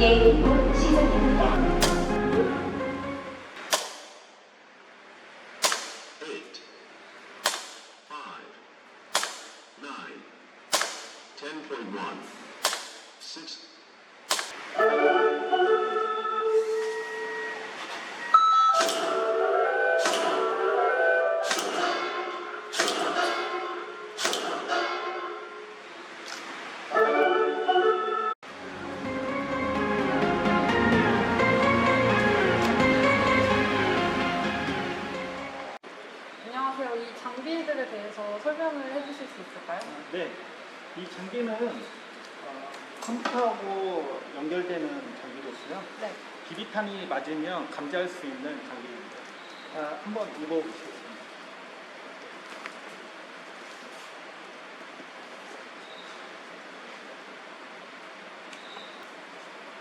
게임 곧 시작됩니다. 10.1 6 장비들에 대해서 설명을 해주실 수 있을까요? 네, 이 장비는 어, 컴퓨터하고 연결되는 장비로서요. 네. 비비탄이 맞으면 감지할 수 있는 장비입니다. 자, 한번 입어보시겠습니다.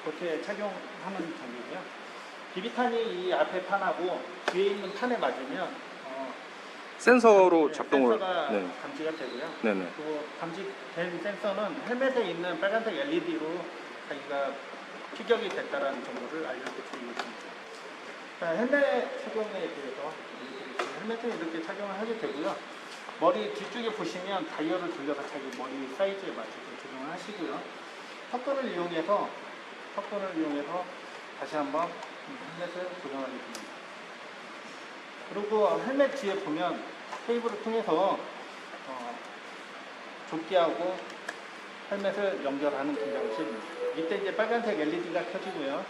그렇게 착용하는 장비고요. 비비탄이 이 앞에 판하고 뒤에 있는 판에 맞으면 어, 센서로 네, 작동을 센서가 네. 감지가 되고요. 네네. 그 감지된 센서는 헬멧에 있는 빨간색 LED로 자기가 피격이 됐다라는 정보를 알려드리고 있습니다. 자, 헬멧 착용에 대해서. 헬멧은 이렇게 착용을 하게 되고요. 머리 뒤쪽에 보시면 다이얼을 돌려서 자기 머리 사이즈에 맞춰서 조정을 하시고요. 턱끈을 이용해서 턱끈을 이용해서 다시 한번 헬멧을 고정하게 됩니다. 그리고 헬멧 뒤에 보면 테이블을 통해서 어, 조끼하고 헬멧을 연결하는 긴장실입니다. 이때 이제 빨간색 LED가 켜지고요.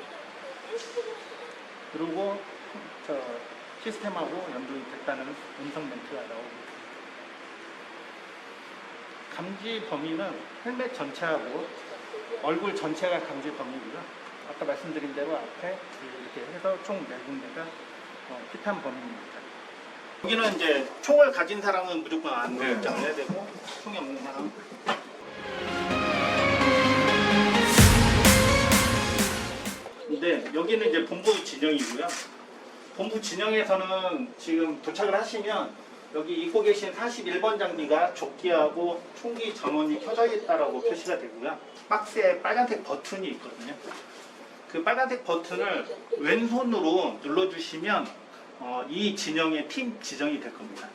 그리고 저 시스템하고 연동이 됐다는 음성 멘트가 나오고. 감지 범위는 헬멧 전체하고 얼굴 전체가 감지 범위고요. 아까 말씀드린 대로 앞에 이렇게 해서 총네 군데가 어, 피탄 범위입니다. 여기는 이제 총을 가진 사람은 무조건 안네 입장을 해야 되고 총이 없는 사람. 근데 여기는 이제 본부 진영이고요. 본부 진영에서는 지금 도착을 하시면 여기 입고 계신 41번 장비가 조끼하고 총기 전원이 켜져 있다라고 표시가 되고요. 박스에 빨간색 버튼이 있거든요. 그 빨간색 버튼을 왼손으로 눌러주시면 어, 이 진영의 팀 지정이 될 겁니다.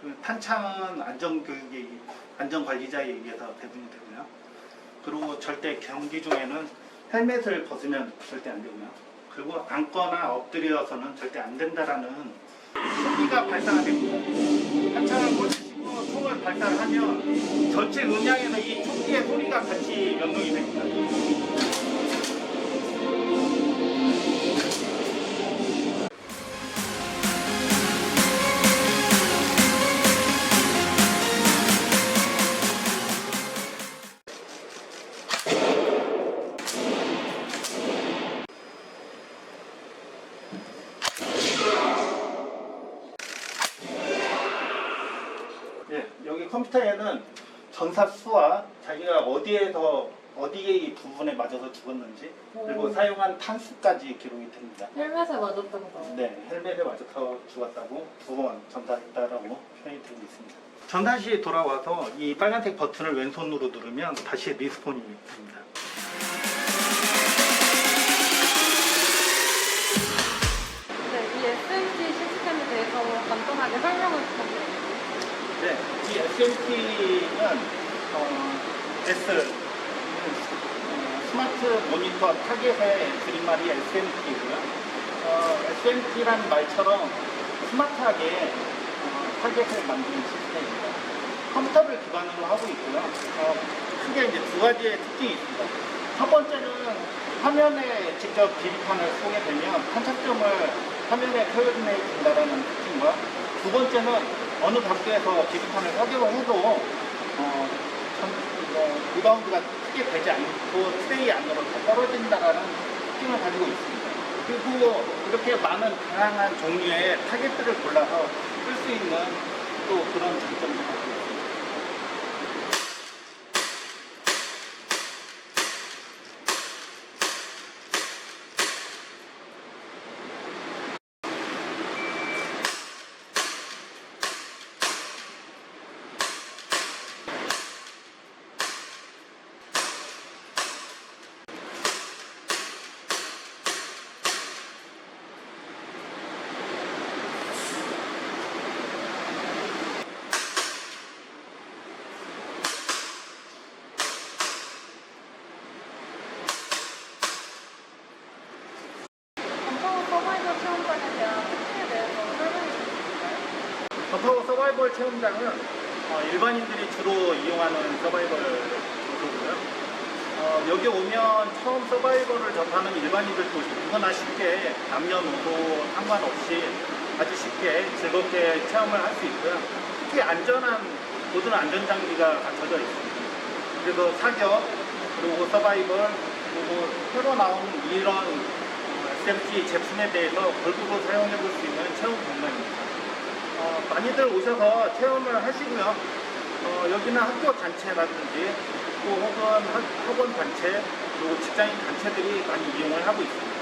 그 탄창은 안전교육에 안전관리자에 의해서 배분이 되고요. 그리고 절대 경기 중에는 헬멧을 벗으면 절대 안 되고요. 그리고 앉거나 엎드려서는 절대 안 된다라는 소리가 발사가 됩니다. 탄창을 총을 발사하면 전체 음향에서 이 총기의 소리가 같이 연동이 됩니다. 예, 여기 컴퓨터에는 전사 수와 자기가 어디에서 어디에 이 부분에 맞아서 죽었는지 그리고 오. 사용한 탄수까지 기록이 됩니다. 헬멧에 맞았다고. 네, 헬멧에 맞아서 죽었다고 두 번 전사했다라고 표현이 되고 있습니다. 전사 시에 돌아와서 이 빨간색 버튼을 왼손으로 누르면 다시 리스폰이 됩니다. 네, 이 SMT 시스템에 대해서 간단하게 설명을 부탁드립니다. 네, 이 SMT는 어, S 어, 스마트 모니터 타겟의 줄임말이 SMT고요. 어, SMT라는 말처럼 스마트하게 어, 타겟을 만드는 시스템입니다. 컴퓨터를 기반으로 하고 있고요. 어, 크게 이제 두 가지의 특징이 있습니다. 첫 번째는 화면에 직접 비비탄을 쏘게 되면 탄착점을 화면에 표현해 준다는 특징과 두 번째는 어느 각도에서 비비탄을 사격을 해도 어, 전- 뭐, 리바운드가 크게 되지 않고 트레이 안으로 다 떨어진다는 특징을 가지고 있습니다. 그리고 이렇게 많은 다양한 종류의 타겟들을 골라서 쓸 수 있는 또 그런 장점도 가지고 있습니다. 서바이벌 체험장은 어, 일반인들이 주로 이용하는 서바이벌 장소고요. 어, 여기 오면 처음 서바이벌을 접하는 일반인들도 누구나 쉽게 남녀노소 상관없이 아주 쉽게 즐겁게 체험을 할 수 있고요. 특히 안전한 모든 안전장비가 갖춰져 있습니다. 그래서 사격, 그리고 서바이벌, 그리고 새로 나온 이런 어, SMT 제품에 대해서 골고루 사용해 볼 수 있는 체험 공간입니다. 어, 많이들 오셔서 체험을 하시고요. 어, 여기는 학교 단체라든지 또 혹은 학- 학원 단체 그리고 직장인 단체들이 많이 이용을 하고 있습니다.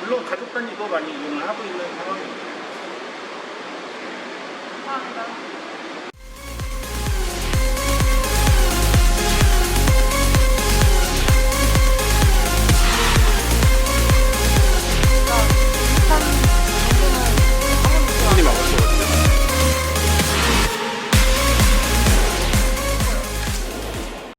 물론 가족 단위도 많이 이용을 하고 있는 상황입니다. 감사합니다.